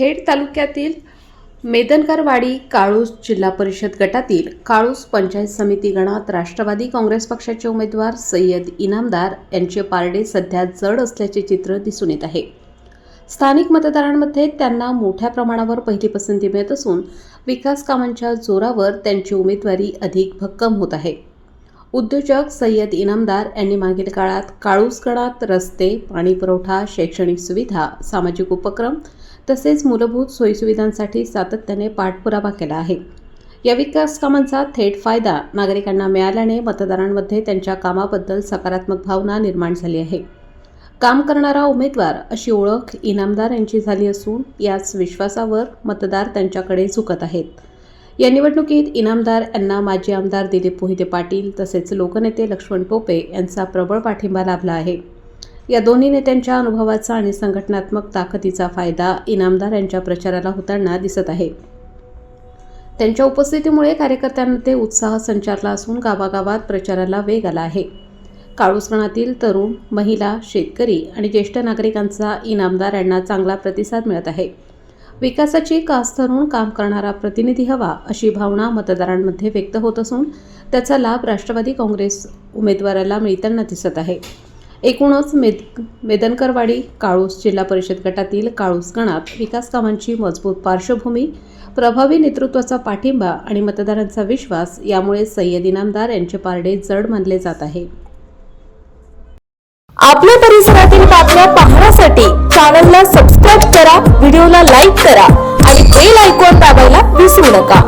खेड तालुक्यातील मेदनकरवाडी काळूस जिल्हा परिषद गटातील काळूस पंचायत समिती गणात राष्ट्रवादी काँग्रेस पक्षाचे उमेदवार सय्यद इनामदार यांचे पारडे सध्या जड असल्याचे चित्र दिसून येत आहे. स्थानिक मतदारांमध्ये त्यांना मोठ्या प्रमाणावर पहिली पसंती मिळत असून विकास कामांच्या जोरावर त्यांची उमेदवारी अधिक भक्कम होत आहे. उद्योजक सय्यद इनामदार यांनी मागील काळात काळूस गणात रस्ते पाणीपुरवठा शैक्षणिक सुविधा सामाजिक उपक्रम तसेच मूलभूत सोयीसुविधांसाठी सातत्याने पाठपुरावा केला आहे. या विकास कामांचा थेट फायदा नागरिकांना मिळाल्याने मतदारांमध्ये त्यांच्या कामाबद्दल सकारात्मक भावना निर्माण झाली आहे. काम करणारा उमेदवार अशी ओळख इनामदार यांची झाली असून याच विश्वासावर मतदार त्यांच्याकडे झुकत आहेत. या निवडणुकीत इनामदार यांना माजी आमदार दिलीप मोहिते पाटील तसेच लोकनेते लक्ष्मण टोपे यांचा प्रबळ पाठिंबा लाभला आहे. या दोन्ही नेत्यांच्या अनुभवाचा आणि संघटनात्मक ताकदीचा फायदा इनामदार यांच्या प्रचाराला होताना दिसत आहे. त्यांच्या उपस्थितीमुळे कार्यकर्त्यांमध्ये उत्साह संचारला असून गावागावात प्रचाराला वेग आला आहे. काळूसणातील तरुण महिला शेतकरी आणि ज्येष्ठ नागरिकांचा इनामदार यांना चांगला प्रतिसाद मिळत आहे. विकासाची कास धरून काम करणारा प्रतिनिधी हवा अशी भावना मतदारांमध्ये व्यक्त होत असून त्याचा लाभ राष्ट्रवादी काँग्रेस उमेदवाराला मिळताना दिसत आहे. एकूणच मेद मेदनकरवाडी काळूस जिल्हा परिषद गटातील काळूस गणात विकास कामांची मजबूत पार्श्वभूमी प्रभावी नेतृत्वाचा पाठिंबा आणि मतदारांचा विश्वास यामुळे सय्यद इनामदार यांचे पारडे जड मानले जात आहे. आपल्या परिसरातील बातम्या पाहण्यासाठी चॅनलला सबस्क्राईब करा व्हिडिओला लाईक करा आणि बेल आयकॉन दाबायला विसरू नका.